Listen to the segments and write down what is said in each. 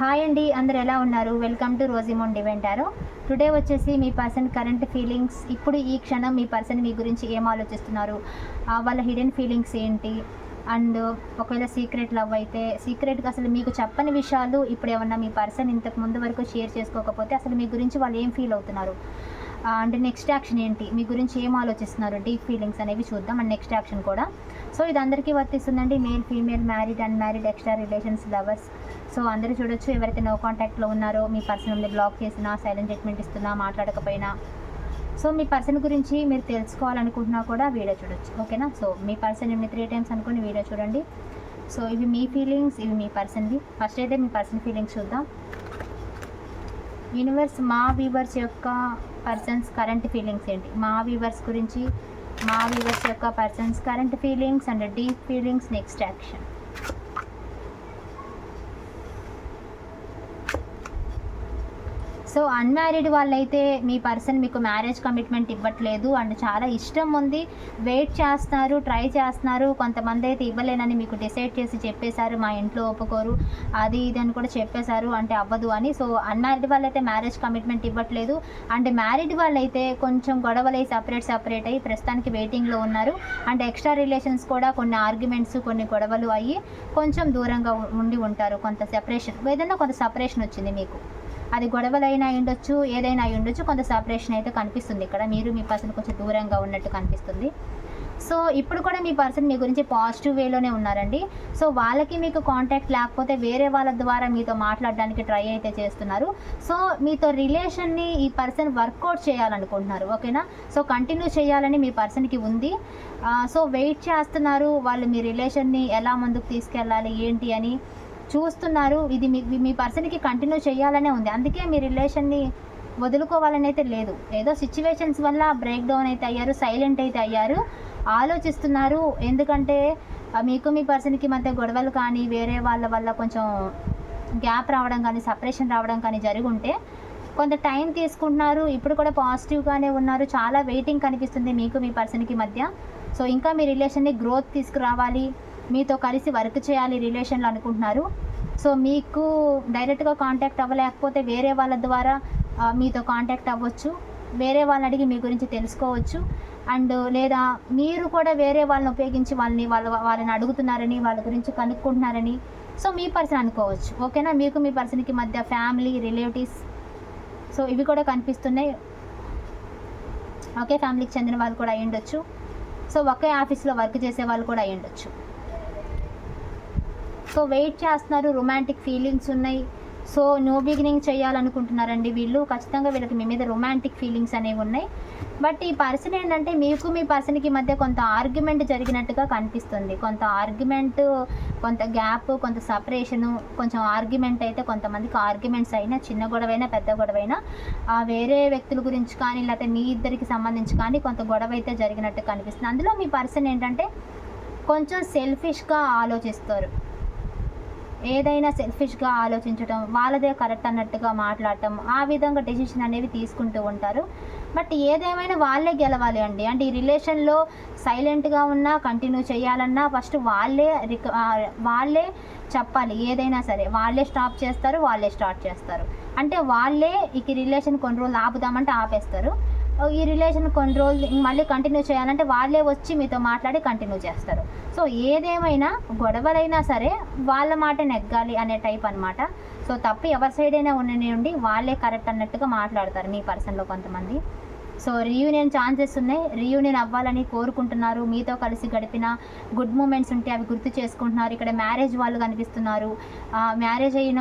Hi అండి అందరు ఎలా ఉన్నారు? వెల్కమ్ టు రోజిమోన్ డివెంటారో టుడే వచ్చేసి మీ పర్సన్ కరెంట్ ఫీలింగ్స్ ఇప్పుడు ఈ క్షణం మీ పర్సన్ మీ గురించి ఏం ఆలోచిస్తున్నారు? వాళ్ళ హిడెన్ ఫీలింగ్స్ ఏంటి? అండ్ ఒకవేళ సీక్రెట్ లవ్ అయితే సీక్రెట్గా అసలు మీకు చెప్పని విషయాలు ఇప్పుడు ఏమన్నా మీ పర్సన్ ఇంతకు ముందు వరకు షేర్ చేసుకోకపోతే అసలు మీ గురించి వాళ్ళు ఏం ఫీల్ అవుతున్నారు? అండ్ అంటే నెక్స్ట్ యాక్షన్ ఏంటి? మీ గురించి ఏం ఆలోచిస్తున్నారు? డీప్ ఫీలింగ్స్ అనేవి చూద్దాం. అండ్ నెక్స్ట్ యాక్షన్ కూడా. సో ఇది అందరికీ వర్తిస్తుందండి. Male female married and married extra relations lovers so అందరూ చూడొచ్చు ఎవరైతే నో కాంటాక్ట్లో ఉన్నారో మీ పర్సన్ ఉంది బ్లాక్ చేసినా సైలెంట్ ట్రీట్మెంట్ ఇస్తున్నా మాట్లాడకపోయినా. సో మీ పర్సన్ గురించి మీరు తెలుసుకోవాలనుకుంటున్నా కూడా వీడియో చూడొచ్చు. ఓకేనా? సో మీ పర్సన్ ఇన్ని త్రీ టైమ్స్ అనుకుని వీడియో చూడండి. సో ఇవి మీ ఫీలింగ్స్ ఇవి మీ పర్సన్వి ఫస్ట్ అయితే మీ పర్సన్ ఫీలింగ్స్ చూద్దాం. యూనివర్స్ మా వ్యూవర్స్ యొక్క పర్సన్స్ కరెంట్ ఫీలింగ్స్ ఏంటి? మా వ్యూవర్స్ గురించి మా వ్యూవర్స్ యొక్క persons current feelings and deep feelings next action. So unmarried వాళ్ళైతే మీ పర్సన్ మీకు మ్యారేజ్ కమిట్మెంట్ ఇవ్వట్లేదు అండ్ చాలా ఇష్టం ఉంది. వెయిట్ చేస్తున్నారు ట్రై చేస్తున్నారు. కొంతమంది అయితే ఇవ్వలేనని మీకు డిసైడ్ చేసి చెప్పేశారు మా ఇంట్లో ఒప్పుకోరు అది ఇది అని కూడా చెప్పేశారు అంటే అవ్వదు అని. సో అన్మ్యారీడ్ వాళ్ళైతే మ్యారేజ్ కమిట్మెంట్ ఇవ్వట్లేదు. అండ్ మ్యారీడ్ వాళ్ళైతే కొంచెం గొడవలై సపరేట్ సపరేట్ అయ్యి ప్రస్తుతానికి వెయిటింగ్లో ఉన్నారు. అండ్ ఎక్స్ట్రా రిలేషన్స్ కూడా కొన్ని ఆర్గ్యుమెంట్స్ కొన్ని గొడవలు అయ్యి కొంచెం దూరంగా ఉండి ఉంటారు. కొంత సెపరేషన్ ఏదైనా కొంత సపరేషన్ వచ్చింది మీకు. అది గొడవలైనా ఉండొచ్చు ఏదైనా అయి ఉండొచ్చు కొంత సపరేషన్ అయితే కనిపిస్తుంది ఇక్కడ. మీరు మీ పర్సన్ కొంచెం దూరంగా ఉన్నట్టు కనిపిస్తుంది. సో ఇప్పుడు కూడా మీ పర్సన్ మీ గురించి పాజిటివ్ వేలోనే ఉన్నారండి. సో వాళ్ళకి మీకు కాంటాక్ట్ లేకపోతే వేరే వాళ్ళ ద్వారా మీతో మాట్లాడడానికి ట్రై అయితే చేస్తున్నారు. సో మీతో రిలేషన్ని ఈ పర్సన్ వర్కౌట్ చేయాలనుకుంటున్నారు. ఓకేనా? సో కంటిన్యూ చేయాలని మీ పర్సన్కి ఉంది. సో వెయిట్ చేస్తున్నారు. వాళ్ళు మీ రిలేషన్ని ఎలా ముందుకు తీసుకెళ్ళాలి ఏంటి అని. చూస్తున్నారు. ఇది మీ మీ పర్సన్కి కంటిన్యూ చేయాలనే ఉంది. అందుకే మీ రిలేషన్ని వదులుకోవాలని అయితే లేదు. ఏదో సిచ్యువేషన్స్ వల్ల బ్రేక్ డౌన్ అయితే అయ్యారు సైలెంట్ అయితే అయ్యారు. ఆలోచిస్తున్నారు. ఎందుకంటే మీకు మీ పర్సన్కి మధ్య గొడవలు కానీ వేరే వాళ్ళ వల్ల కొంచెం గ్యాప్ రావడం కానీ సపరేషన్ రావడం కానీ జరిగి ఉంటే కొంత టైం తీసుకుంటున్నారు. ఇప్పుడు కూడా పాజిటివ్గానే ఉన్నారు. చాలా వెయిటింగ్ కనిపిస్తుంది మీకు మీ పర్సన్కి మధ్య. సో ఇంకా మీ రిలేషన్ని గ్రోత్ తీసుకురావాలి. మీతో కలిసి వర్క్ చేయాలి రిలేషన్లో అనుకుంటున్నారు. సో మీకు డైరెక్ట్గా కాంటాక్ట్ అవ్వలేకపోతే వేరే వాళ్ళ ద్వారా మీతో కాంటాక్ట్ అవ్వచ్చు. వేరే వాళ్ళని అడిగి మీ గురించి తెలుసుకోవచ్చు. అండ్ లేదా మీరు కూడా వేరే వాళ్ళని ఉపయోగించి వాళ్ళని వాళ్ళ వాళ్ళని అడుగుతున్నారని వాళ్ళ గురించి కనుక్కుంటున్నారని సో మీ పర్సన్ అనుకోవచ్చు. ఓకేనా? మీకు మీ పర్సన్కి మధ్య ఫ్యామిలీ రిలేటివ్స్ సో ఇవి కూడా కనిపిస్తున్నాయి. ఒకే ఫ్యామిలీకి చెందిన వాళ్ళు కూడా అయ్యుండొచ్చు. సో ఒకే ఆఫీస్లో వర్క్ చేసే వాళ్ళు కూడా అయ్యుండొచ్చు. సో వెయిట్ చేస్తున్నారు రొమాంటిక్ ఫీలింగ్స్ ఉన్నాయి. సో నో బిగినింగ్ చేయాలనుకుంటున్నారండి వీళ్ళు. ఖచ్చితంగా వీళ్ళకి మీ మీద రొమాంటిక్ ఫీలింగ్స్ అనేవి ఉన్నాయి. బట్ ఈ పర్సన్ ఏంటంటే మీకు మీ పర్సన్కి మధ్య కొంత ఆర్గ్యుమెంట్ జరిగినట్టుగా కనిపిస్తుంది. కొంత ఆర్గ్యుమెంట్ కొంత గ్యాప్ కొంత సపరేషను కొంచెం ఆర్గ్యుమెంట్ అయితే కొంతమందికి ఆర్గ్యుమెంట్స్ అయినా చిన్న గొడవైనా పెద్ద గొడవైనా ఆ వేరే వ్యక్తుల గురించి కానీ లేకపోతే మీ ఇద్దరికి సంబంధించి కానీ కొంత గొడవ అయితే జరిగినట్టు కనిపిస్తుంది. అందులో మీ పర్సన్ ఏంటంటే కొంచెం సెల్ఫిష్గా ఆలోచిస్తారు. ఏదైనా సెల్ఫిష్గా ఆలోచించడం వాళ్ళదే కరెక్ట్ అన్నట్టుగా మాట్లాడటం ఆ విధంగా డెసిషన్ అనేవి తీసుకుంటూ ఉంటారు. బట్ ఏదేమైనా వాళ్ళే గెలవాలి అండి. అంటే ఈ రిలేషన్లో సైలెంట్గా ఉన్నా కంటిన్యూ చేయాలన్నా ఫస్ట్ వాళ్ళే రిక వాళ్ళే చెప్పాలి. ఏదైనా సరే వాళ్ళే స్టాప్ చేస్తారు వాళ్ళే స్టార్ట్ చేస్తారు. అంటే వాళ్ళే ఇక రిలేషన్ కొన్ని రోజులు ఆపుదామంటే ఆపేస్తారు. ఈ రిలేషన్ కొన్ని రోజులు మళ్ళీ కంటిన్యూ చేయాలంటే వాళ్ళే వచ్చి మీతో మాట్లాడి కంటిన్యూ చేస్తారు. సో ఏదేమైనా గొడవలైనా సరే వాళ్ళ మాట నెగ్గాలి అనే టైప్ అన్నమాట. సో తప్పు ఎవరి సైడ్ అయినా ఉండనివ్వండి వాళ్ళే కరెక్ట్ అన్నట్టుగా మాట్లాడతారు మీ పర్సన్లో కొంతమంది. సో రీయూనియన్ ఛాన్సెస్ ఉన్నాయి. రీయూనియన్ అవ్వాలని కోరుకుంటున్నారు. మీతో కలిసి గడిపిన గుడ్ మూమెంట్స్ ఉంటే అవి గుర్తు చేసుకుంటున్నారు. ఇక్కడ మ్యారేజ్ వాళ్ళు కనిపిస్తున్నారు. మ్యారేజ్ అయిన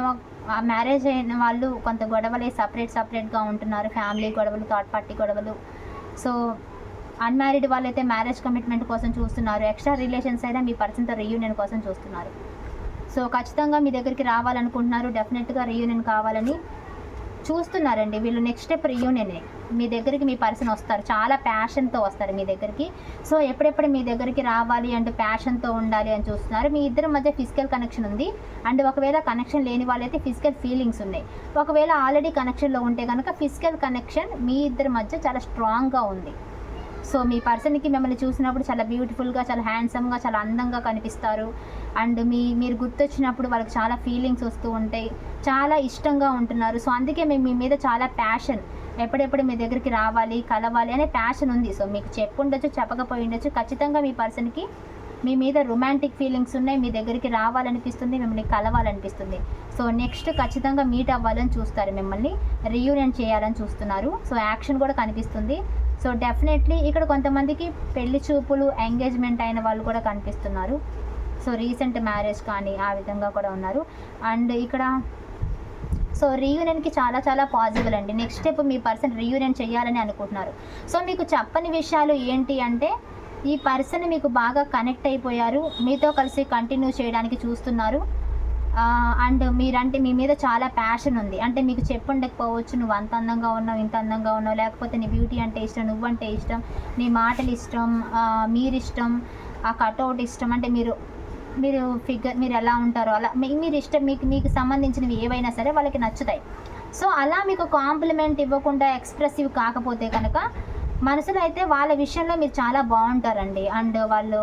మ్యారేజ్ అయిన వాళ్ళు కొంత గొడవలే సపరేట్ సపరేట్గా ఉంటున్నారు. ఫ్యామిలీ గొడవలు థర్డ్ పార్టీ గొడవలు. సో అన్మ్యారీడ్ వాళ్ళైతే మ్యారేజ్ కమిట్మెంట్ కోసం చూస్తున్నారు. ఎక్స్ట్రా రిలేషన్స్ అయినా మీ పర్సన్తో రీయూనియన్ కోసం చూస్తున్నారు. సో ఖచ్చితంగా మీ దగ్గరికి రావాలనుకుంటున్నారు. డెఫినెట్గా రీయూనియన్ కావాలని చూస్తున్నారండి. వీళ్ళు నెక్స్ట్ స్టెప్ రీయూనియనే మీ దగ్గరికి మీ పర్సన్ వస్తారు. చాలా ప్యాషన్తో వస్తారు మీ దగ్గరికి. సో ఎప్పుడెప్పుడు మీ దగ్గరికి రావాలి అంటే ప్యాషన్తో ఉండాలి అని చూస్తున్నారు. మీ ఇద్దరి మధ్య ఫిజికల్ కనెక్షన్ ఉంది. అండ్ ఒకవేళ కనెక్షన్ లేని వాళ్ళైతే ఫిజికల్ ఫీలింగ్స్ ఉన్నాయి. ఒకవేళ ఆల్రెడీ కనెక్షన్లో ఉంటే కనుక ఫిజికల్ కనెక్షన్ మీ ఇద్దరి మధ్య చాలా స్ట్రాంగ్గా ఉంది. సో మీ పర్సన్కి మిమ్మల్ని చూసినప్పుడు చాలా బ్యూటిఫుల్గా చాలా హ్యాండ్సమ్గా చాలా అందంగా కనిపిస్తారు. అండ్ మీ మీరు గుర్తొచ్చినప్పుడు వాళ్ళకి చాలా ఫీలింగ్స్ వస్తూ ఉంటాయి. చాలా ఇష్టంగా ఉంటున్నారు. సో అందుకే మేము మీ మీద చాలా ప్యాషన్ ఎప్పుడెప్పుడు మీ దగ్గరికి రావాలి కలవాలి అనే ప్యాషన్ ఉంది. సో మీకు చెప్పుండొచ్చు చెప్పకపోయి ఉండొచ్చు. ఖచ్చితంగా మీ పర్సన్కి మీ మీద రొమాంటిక్ ఫీలింగ్స్ ఉన్నాయి. మీ దగ్గరికి రావాలనిపిస్తుంది మిమ్మల్ని కలవాలనిపిస్తుంది. సో నెక్స్ట్ ఖచ్చితంగా మీట్ అవ్వాలని చూస్తారు. మిమ్మల్ని రీయూనియన్ చేయాలని చూస్తున్నారు. సో యాక్షన్ కూడా కనిపిస్తుంది. సో డెఫినెట్లీ ఇక్కడ కొంతమందికి పెళ్ళి చూపులు ఎంగేజ్మెంట్ అయిన వాళ్ళు కూడా కనిపిస్తున్నారు. సో రీసెంట్ మ్యారేజ్ కానీ ఆ విధంగా కూడా ఉన్నారు. అండ్ ఇక్కడ సో రీయూనియన్కి చాలా చాలా పాసిబుల్ అండి. నెక్స్ట్ స్టెప్ మీ పర్సన్ రీయూనియన్ చేయాలని అనుకుంటున్నారు. సో మీకు చెప్పని విషయాలు ఏంటి అంటే ఈ పర్సన్ మీకు బాగా కనెక్ట్ అయిపోయారు. మీతో కలిసి కంటిన్యూ చేయడానికి చూస్తున్నారు. అండ్ మీరంటే మీ మీద చాలా ప్యాషన్ ఉంది. అంటే మీకు చెప్పుండకపోవచ్చు నువ్వు అంత అందంగా ఉన్నావు ఇంత అందంగా ఉన్నావు. లేకపోతే నీ బ్యూటీ అంటే ఇష్టం నువ్వంటే ఇష్టం నీ మాటలు ఇష్టం మీరిష్టం ఆ కట్అవుట్ ఇష్టం. అంటే మీరు మీరు ఫిగర్ మీరు ఎలా ఉంటారో అలా మీ మీరు ఇష్టం మీకు మీకు సంబంధించినవి ఏవైనా సరే వాళ్ళకి నచ్చుతాయి. సో అలా మీకు కాంప్లిమెంట్ ఇవ్వకుండా ఎక్స్ప్రెసివ్ కాకపోతే కనుక మనసులో అయితే వాళ్ళ విషయంలో మీరు చాలా బాగుంటారండి. అండ్ వాళ్ళు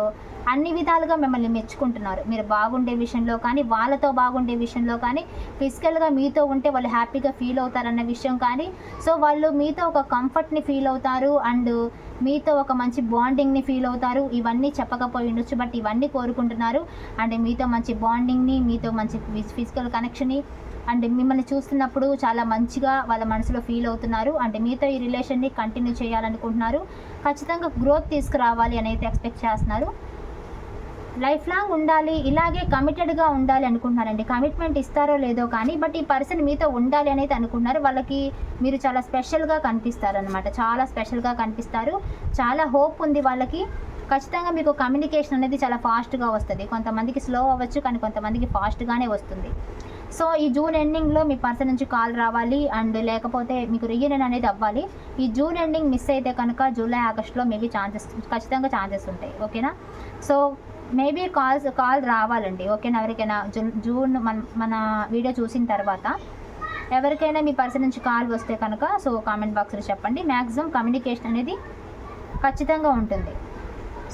అన్ని విధాలుగా మిమ్మల్ని మెచ్చుకుంటున్నారు. మీరు బాగుండే విషయంలో కానీ వాళ్ళతో బాగుండే విషయంలో కానీ ఫిజికల్గా మీతో ఉంటే వాళ్ళు హ్యాపీగా ఫీల్ అవుతారన్న విషయం కానీ సో వాళ్ళు మీతో ఒక కంఫర్ట్ని ఫీల్ అవుతారు. అండ్ మీతో ఒక మంచి బాండింగ్ని ఫీల్ అవుతారు. ఇవన్నీ చెప్పకపోయి ఉండొచ్చు బట్ ఇవన్నీ కోరుకుంటున్నారు. అండ్ మీతో మంచి బాండింగ్ని మీతో మంచి ఫిజికల్ కనెక్షన్ని అండ్ మిమ్మల్ని చూస్తున్నప్పుడు చాలా మంచిగా వాళ్ళ మనసులో ఫీల్ అవుతున్నారు. అంటే మీతో ఈ రిలేషన్ని కంటిన్యూ చేయాలనుకుంటున్నారు. ఖచ్చితంగా గ్రోత్ తీసుకురావాలి అని అయితే ఎక్స్పెక్ట్ చేస్తున్నారు. లైఫ్ లాంగ్ ఉండాలి ఇలాగే కమిటెడ్గా ఉండాలి అనుకుంటున్నారండి. కమిట్మెంట్ ఇస్తారో లేదో కానీ బట్ ఈ పర్సన్ మీతో ఉండాలి అనేది అనుకుంటున్నారు. వాళ్ళకి మీరు చాలా స్పెషల్గా కనిపిస్తారు అనమాట చాలా స్పెషల్గా కనిపిస్తారు. చాలా హోప్ ఉంది వాళ్ళకి. ఖచ్చితంగా మీకు కమ్యూనికేషన్ అనేది చాలా ఫాస్ట్గా వస్తుంది. కొంతమందికి స్లో అవ్వచ్చు కానీ కొంతమందికి ఫాస్ట్గానే వస్తుంది. సో ఈ జూన్ ఎండింగ్లో మీ పర్సన్ నుంచి కాల్ రావాలి అండ్ లేకపోతే మీకు రీయూనియన్ అనేది అవ్వాలి. ఈ జూన్ ఎండింగ్ మిస్ అయితే కనుక జూలై ఆగస్ట్లో మేబీ ఛాన్సెస్ ఖచ్చితంగా ఛాన్సెస్ ఉంటాయి. ఓకేనా? సో మేబీ కాల్స్ కాల్ రావాలండి. ఓకేనా? ఎవరికైనా జూన్ జూన్ మన మన వీడియో చూసిన తర్వాత ఎవరికైనా మీ పర్సన్ నుంచి కాల్ వస్తే కనుక సో కామెంట్ బాక్స్లో చెప్పండి. మ్యాక్సిమం కమ్యూనికేషన్ అనేది ఖచ్చితంగా ఉంటుంది.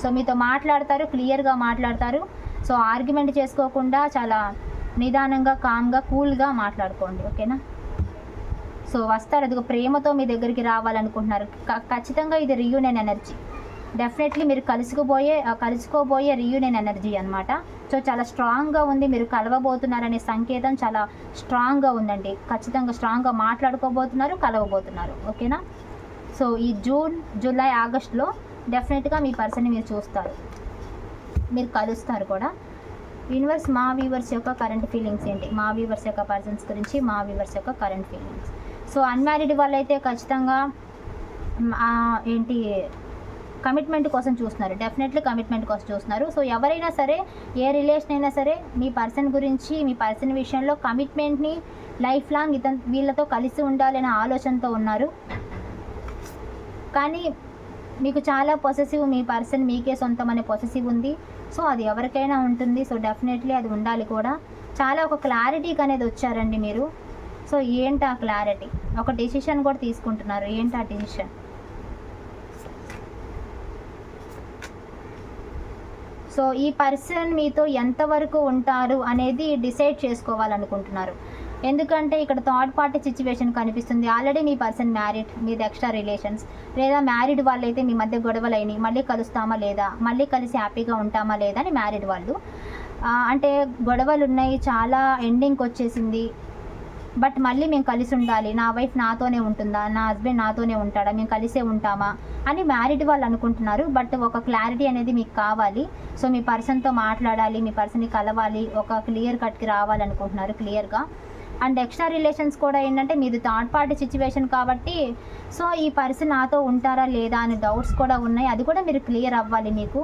సో మీతో మాట్లాడతారు క్లియర్గా మాట్లాడతారు. సో ఆర్గ్యుమెంట్ చేసుకోకుండా చాలా నిదానంగా కామ్గా కూల్గా మాట్లాడుకోండి ఓకేనా? సో వస్తారు అది ఒక ప్రేమతో మీ దగ్గరికి రావాలనుకుంటున్నారు. క- ఖచ్చితంగా ఇది రియూనియన్ ఎనర్జీ డెఫినెట్లీ మీరు కలుసుకుపోయే కలుసుకోబోయే రియూనియన్ ఎనర్జీ అనమాట సో చాలా స్ట్రాంగ్గా ఉంది. మీరు కలవబోతున్నారనే సంకేతం చాలా స్ట్రాంగ్గా ఉందండి. ఖచ్చితంగా స్ట్రాంగ్గా మాట్లాడుకోబోతున్నారు కలవబోతున్నారు ఓకేనా? సో ఈ జూన్ జూలై ఆగస్ట్లో డెఫినెట్గా మీ పర్సన్ని మీరు చూస్తారు. మీరు కలుస్తారు కూడా. యూనివర్స్ మా వ్యూవర్స్ యొక్క కరెంట్ ఫీలింగ్స్ ఏంటి? మా వ్యూవర్స్ యొక్క పర్సన్స్ గురించి మా వ్యూవర్స్ యొక్క కరెంట్ ఫీలింగ్స్ సో అన్మ్యారీడ్ వాళ్ళైతే ఖచ్చితంగా ఏంటి కమిట్మెంట్ కోసం చూస్తున్నారు. డెఫినెట్లీ కమిట్మెంట్ కోసం చూస్తున్నారు. సో ఎవరైనా సరే ఏ రిలేషన్ అయినా సరే మీ పర్సన్ గురించి మీ పర్సన్ విషయంలో కమిట్మెంట్ని లైఫ్ లాంగ్ ఇతను వీళ్ళతో కలిసి ఉండాలనే ఆలోచనతో ఉన్నారు. కానీ మీకు చాలా పొసెసివ్ మీ పర్సన్ మీకే సొంతం అనే పొసెసివ్ ఉంది. సో అది ఎవరికైనా ఉంటుంది. సో డెఫినెట్లీ అది ఉండాలి కూడా. చాలా ఒక క్లారిటీకి అనేది వచ్చారండి మీరు. సో ఏంటి ఆ క్లారిటీ ఒక డెసిషన్ కూడా తీసుకుంటున్నారు. ఏంటి ఆ డెసిషన్ సో ఈ పర్సన్ మీతో ఎంతవరకు ఉంటారు అనేది డిసైడ్ చేసుకోవాలనుకుంటున్నారు. ఎందుకంటే ఇక్కడ థర్డ్ పార్టీ సిచ్యువేషన్ కనిపిస్తుంది. ఆల్రెడీ మీ పర్సన్ మ్యారీడ్ మీది ఎక్స్ట్రా రిలేషన్స్ లేదా మ్యారీడ్ వాళ్ళైతే మీ మధ్య గొడవలు అయినాయి మళ్ళీ కలుస్తామా లేదా? మళ్ళీ కలిసి హ్యాపీగా ఉంటామా లేదా అని మ్యారీడ్ వాళ్ళు. అంటే గొడవలు ఉన్నాయి చాలా ఎండింగ్కి వచ్చేసింది. బట్ మళ్ళీ మేము కలిసి ఉండాలి. నా వైఫ్ నాతోనే ఉంటుందా? నా హస్బెండ్ నాతోనే ఉంటాడా? మేము కలిసే ఉంటామా? అని మ్యారీడ్ వాళ్ళు అనుకుంటున్నారు. బట్ ఒక క్లారిటీ అనేది మీకు కావాలి. సో మీ పర్సన్తో మాట్లాడాలి మీ పర్సన్ని కలవాలి. ఒక క్లియర్ కట్కి రావాలనుకుంటున్నారు క్లియర్గా అండ్ ఎక్స్ట్రా రిలేషన్స్ కూడా ఏంటంటే మీది థర్డ్ పార్టీ సిచ్యువేషన్ కాబట్టి సో ఈ పర్సన్ నాతో ఉంటారా లేదా అని డౌట్స్ కూడా ఉన్నాయి. అది కూడా మీరు క్లియర్ అవ్వాలి మీకు.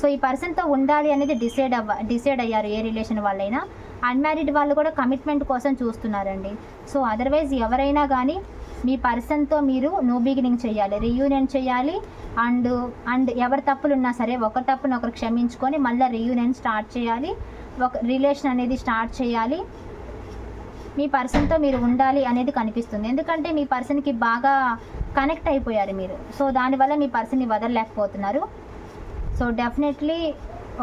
సో ఈ పర్సన్తో ఉండాలి అనేది డిసైడ్ అవ్వ డిసైడ్ అయ్యారు ఏ రిలేషన్ వాళ్ళైనా. అన్మ్యారీడ్ వాళ్ళు కూడా కమిట్మెంట్ కోసం చూస్తున్నారండి. సో అదర్వైజ్ ఎవరైనా కానీ మీ పర్సన్తో మీరు నో బిగినింగ్ చేయాలి రీయూనియన్ చేయాలి. అండ్ అండ్ ఎవరి తప్పులు ఉన్నా సరే ఒకరి తప్పును ఒకరు క్షమించుకొని మళ్ళీ రీయూనియన్ స్టార్ట్ చేయాలి. ఒక రిలేషన్ అనేది స్టార్ట్ చేయాలి. మీ పర్సన్తో మీరు ఉండాలి అనేది కనిపిస్తుంది. ఎందుకంటే మీ పర్సన్కి బాగా కనెక్ట్ అయిపోయారు మీరు. సో దానివల్ల మీ పర్సన్ని వదలలేకపోతున్నారు. సో డెఫినెట్లీ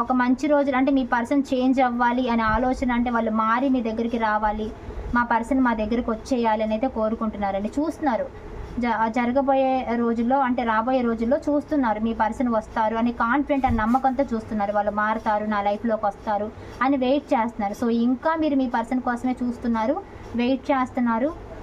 ఒక మంచి రోజులు అంటే మీ పర్సన్ చేంజ్ అవ్వాలి అనే ఆలోచన అంటే వాళ్ళు మారి మీ దగ్గరికి రావాలి. మా పర్సన్ మా దగ్గరికి వచ్చేయాలి అని అయితే కోరుకుంటున్నారండి. చూస్తున్నారు. జరగబోయే రోజుల్లో అంటే రాబోయే రోజుల్లో చూస్తున్నారు. మీ పర్సన్ వస్తారు అని కాన్ఫిడెంట్ అని నమ్మకంతో చూస్తున్నారు. వాళ్ళు మారుతారు నా లైఫ్లోకి వస్తారు అని వెయిట్ చేస్తున్నారు. సో ఇంకా మీరు మీ పర్సన్ కోసమే చూస్తున్నారు వెయిట్ చేస్తున్నారు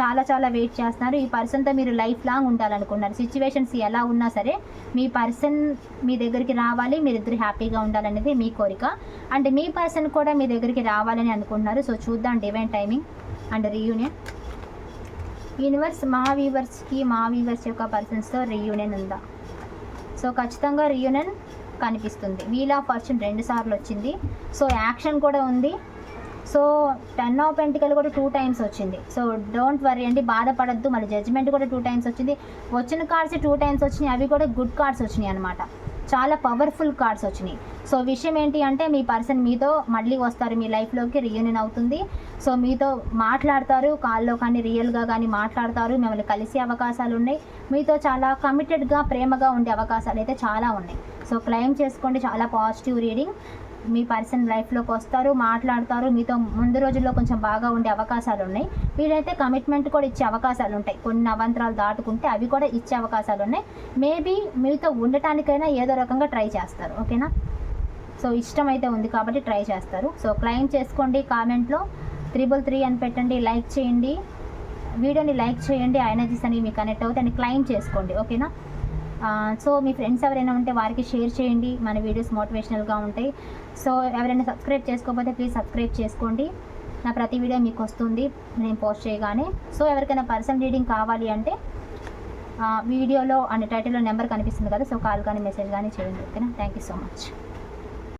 చాలా చాలా వెయిట్ చేస్తున్నారు. ఈ పర్సన్తో మీరు లైఫ్ లాంగ్ ఉండాలనుకున్నారు సిచ్యువేషన్స్ ఎలా ఉన్నా సరే మీ పర్సన్ మీ దగ్గరికి రావాలి మీరిద్దరు హ్యాపీగా ఉండాలనేది మీ కోరిక. అండ్ మీ పర్సన్ కూడా మీ దగ్గరికి రావాలని అనుకుంటున్నారు. సో చూద్దాం divine timing and reunion universe మా వీవర్స్కి మా వీవర్స్ యొక్క పర్సన్స్తో రీయూనియన్ ఉందా? సో ఖచ్చితంగా రీయూనియన్ కనిపిస్తుంది. వీల్ ఆఫ్ ఫార్చ్యూన్ రెండు సార్లు వచ్చింది. సో యాక్షన్ కూడా ఉంది. సో టెన్ ఆఫ్ పెంటికల్ కూడా టూ టైమ్స్ వచ్చింది. సో డోంట్ వరీ అండి బాధపడద్దు. మళ్ళీ జడ్జ్మెంట్ కూడా టూ టైమ్స్ వచ్చింది. వచ్చిన కార్డ్స్ టూ టైమ్స్ వచ్చినాయి. అవి కూడా గుడ్ కార్డ్స్ వచ్చినాయి అనమాట చాలా పవర్ఫుల్ కార్డ్స్ వచ్చినాయి. సో విషయం ఏంటి అంటే మీ పర్సన్ మీతో మళ్ళీ వస్తారు మీ లైఫ్లోకి రీయూనియన్ అవుతుంది. సో మీతో మాట్లాడతారు కాల్లో కానీ రియల్గా కానీ మాట్లాడతారు మిమ్మల్ని కలిసే అవకాశాలు ఉన్నాయి. మీతో చాలా కమిటెడ్గా ప్రేమగా ఉండే అవకాశాలు అయితే చాలా ఉన్నాయి. సో క్లెయిమ్ చేసుకోండి చాలా పాజిటివ్ రీడింగ్ మీ పర్సన్ లైఫ్లోకి వస్తారు మాట్లాడతారు మీతో ముందు రోజుల్లో కొంచెం బాగా ఉండే అవకాశాలు ఉన్నాయి వీడైతే కమిట్మెంట్ కూడా ఇచ్చే అవకాశాలు ఉంటాయి కొన్ని అవంతరాలు దాటుకుంటే అవి కూడా ఇచ్చే అవకాశాలు ఉన్నాయి మేబీ మీతో ఉండటానికైనా ఏదో రకంగా ట్రై చేస్తారు ఓకేనా? సో ఇష్టం అయితే ఉంది కాబట్టి ట్రై చేస్తారు. సో క్లైమ్ చేసుకోండి కామెంట్లో. త్రిబుల్ త్రీ అని పెట్టండి లైక్ చేయండి. వీడియోని లైక్ చేయండి ఆ ఎనర్జీస్ అని మీకు కనెక్ట్ అవుతాయి అని క్లైమ్ చేసుకోండి ఓకేనా? సో మీ ఫ్రెండ్స్ ఎవరైనా ఉంటే వారికి షేర్ చేయండి. మన వీడియోస్ మోటివేషనల్గా ఉంటాయి. సో ఎవరైనా సబ్స్క్రైబ్ చేసుకోకపోతే ప్లీజ్ సబ్స్క్రైబ్ చేసుకోండి. నా ప్రతి వీడియో మీకు వస్తుంది. నేను పోస్ట్ చేయగానే. సో ఎవరికైనా పర్సన్ రీడింగ్ కావాలి అంటే వీడియోలో అండ్ టైటిల్లో నెంబర్ కనిపిస్తుంది కదా సో కాల్ కానీ మెసేజ్ కానీ చేయండి. ఓకేనా? Thank you so much